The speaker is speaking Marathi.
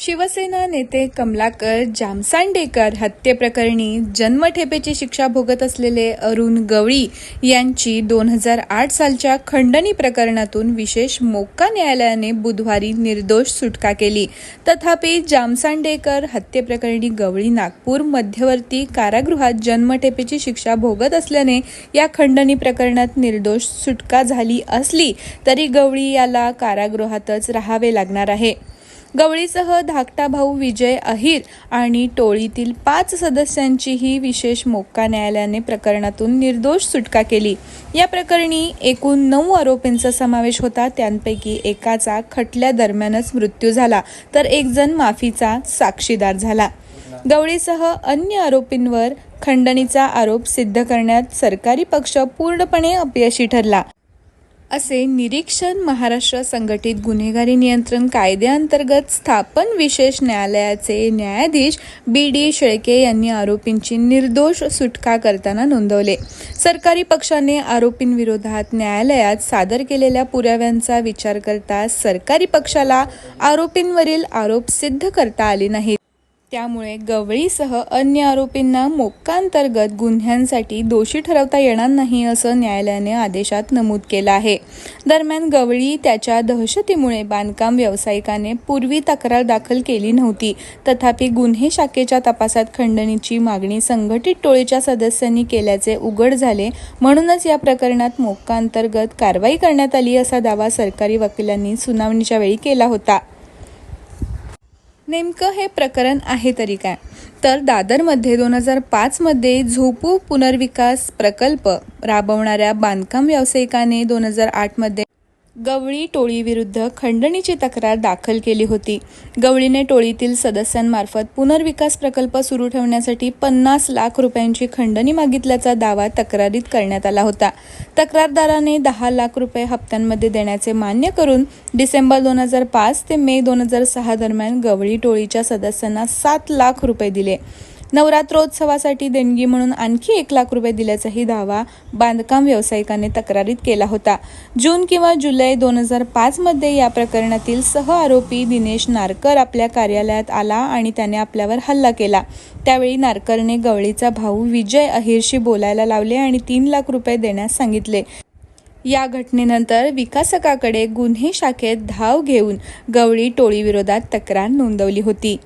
शिवसेना नेते कमलाकर जामसांडेकर हत्येप्रकरणी जन्मठेपेची शिक्षा भोगत असलेले अरुण गवळी यांची दोन हजार आठ सालच्या खंडणी प्रकरणातून विशेष मोक्का न्यायालयाने बुधवारी निर्दोष सुटका केली. तथापि जामसांडेकर हत्येप्रकरणी गवळी नागपूर मध्यवर्ती कारागृहात जन्मठेपेची शिक्षा भोगत असल्याने या खंडणी प्रकरणात निर्दोष सुटका झाली असली तरी गवळी याला कारागृहातच राहावे लागणार आहे. गवळीसह धाकटा भाऊ विजय अहिर आणि टोळीतील पाच सदस्यांचीही विशेष मोक्का न्यायालयाने प्रकरणातून निर्दोष सुटका केली. या प्रकरणी एकूण नऊ आरोपींचा समावेश होता. त्यांपैकी एकाचा खटल्या दरम्यानच मृत्यू झाला. तर एक जण माफीचा साक्षीदार झाला. गवळीसह अन्य आरोपींवर खंडणीचा आरोप सिद्ध करण्यात सरकारी पक्ष पूर्णपणे अपयशी ठरला. असे निरीक्षण महाराष्ट्र संघटित गुन्हेगारी नियंत्रण कायद्याअंतर्गत स्थापन विशेष न्यायालयाचे न्यायाधीश बी डी शेळके यांनी आरोपींची निर्दोष सुटका करताना नोंदवले. सरकारी पक्षाने आरोपींविरोधात न्यायालयात सादर केलेल्या पुराव्यांचा विचार करता सरकारी पक्षाला आरोपींवरील आरोप सिद्ध करता आले नाहीत. त्यामुळे गवळीसह अन्य आरोपींना मोक्कांतर्गत गुन्ह्यांसाठी दोषी ठरवता येणार नाही असं न्यायालयाने आदेशात नमूद केलं आहे. दरम्यान गवळी त्याच्या दहशतीमुळे बांधकाम व्यावसायिकाने पूर्वी तक्रार दाखल केली नव्हती. तथापि गुन्हे शाखेच्या तपासात खंडणीची मागणी संघटित टोळीच्या सदस्यांनी केल्याचे उघड झाले. म्हणूनच या प्रकरणात मोक्कांतर्गत कारवाई करण्यात आली असा दावा सरकारी वकिलांनी सुनावणीच्या वेळी केला होता. नेमकं हे प्रकरण आहे तरी काय? तर दादरमध्ये दोन हजार पाचमध्ये झोपू पुनर्विकास प्रकल्प राबवणाऱ्या बांधकाम व्यावसायिकाने दोन हजार आठमध्ये गवळी टोळीविरुद्ध खंडणीची तक्रार दाखल केली होती. गवळीने टोळीतील सदस्यांमार्फत पुनर्विकास प्रकल्प सुरू ठेवण्यासाठी पन्नास लाख रुपयांची खंडणी मागितल्याचा दावा तक्रारीत करण्यात आला होता. तक्रारदाराने दहा लाख रुपये हप्त्यांमध्ये देण्याचे मान्य करून डिसेंबर दोन हजार पाच ते मे दोन हजार सहा दरम्यान गवळी टोळीच्या सदस्यांना सात लाख रुपये दिले. नवरात्रोत्सवासाठी देणगी म्हणून आणखी एक लाख रुपये दिल्याचाही दावा बांधकाम व्यावसायिकाने तक्रारीत केला होता. जून किंवा जुलै दोन हजार पाचमध्ये या प्रकरणातील सह आरोपी दिनेश नारकर आपल्या कार्यालयात आला आणि त्याने आपल्यावर हल्ला केला. त्यावेळी नारकरने गवळीचा भाऊ विजय अहिरशी बोलायला लावले आणि तीन लाख रुपये देण्यास सांगितले. या घटनेनंतर विकासकाकडे गुन्हे शाखेत धाव घेऊन गवळी टोळीविरोधात तक्रार नोंदवली होती.